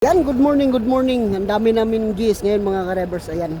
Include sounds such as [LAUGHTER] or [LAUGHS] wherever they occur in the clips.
Yan, good morning, good morning. Ang dami namin gis ngayon mga ka-revers. Ayan.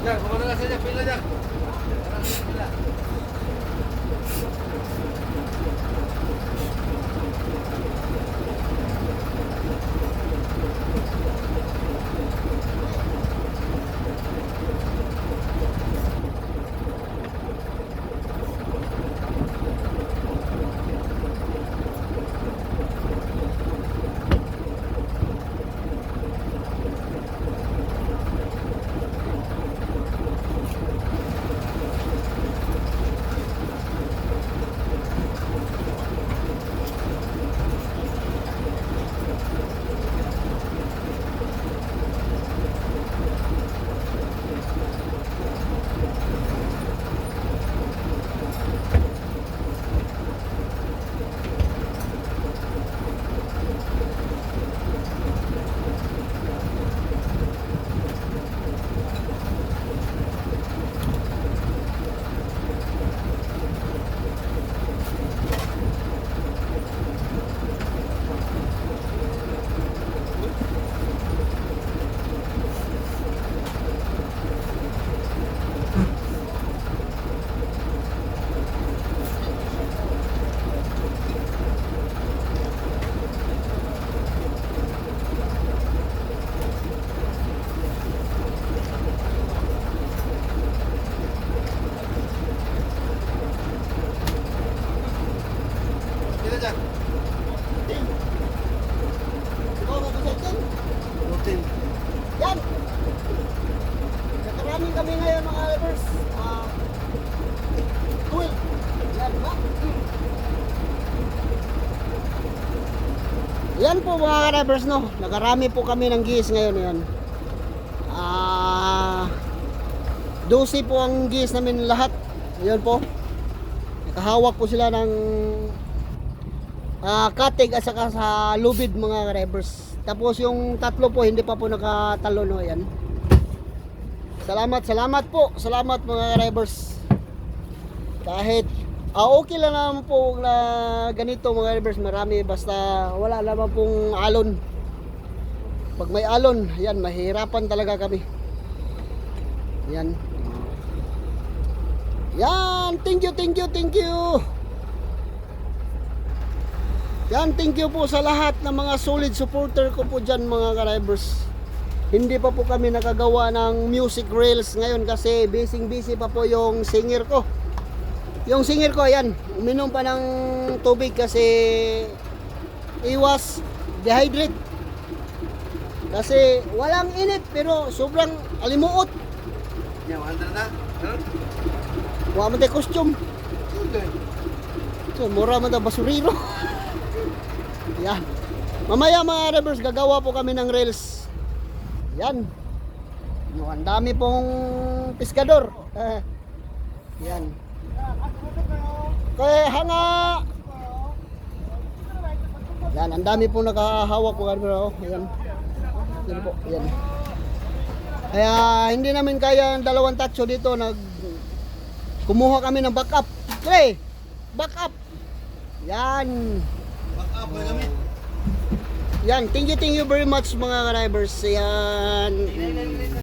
Yan, kumana na siya. Pila siya pila. Dyan. Ikaw mag-isip din? Routine. Yan. Nakaraming kami ngayon mga revers. Ah, 12. Yan ba? Yan po mga revers no. Nakarami po kami ng gis ngayon yan. Ah, 12 po ang gis namin lahat. Ayun po. Nakahawak po sila ng ah katig at saka sa lubid mga revers. Tapos yung tatlo po hindi pa po nakatalo no yan. Salamat, salamat po. Salamat mga revers. Kahit ah, okay lang naman po na ganito mga revers, marami basta wala naman pong alon. Pag may alon, yan, mahirapan talaga kami. Yan. Yan, thank you, thank you, thank you. Yan, thank you po sa lahat ng mga solid supporter ko po dyan mga ka-drivers. Hindi pa po kami nakagawa ng music reels ngayon kasi busy busy pa po yung singer ko. Yung singer ko, yan, uminom pa ng tubig kasi iwas dehydrate. Kasi walang init pero sobrang alimuot. Yan, andra na. Ano? Wa man tayo costume. So, mura man tayo basuriro. [LAUGHS] Yan. Mamaya mga revers, gagawa po kami ng reels. Yan. Yung ang dami pong piskador. [LAUGHS] Yan. Kaya hanga. Yan, ang dami pong nakahawak mga revers. Oh. Yan. Yan po, yan. Kaya hindi namin kaya ang dalawang tatso dito nag kumuha kami ng backup. Pre, backup. Yan. Yan, thank you, thank you very much mga drivers. Yan.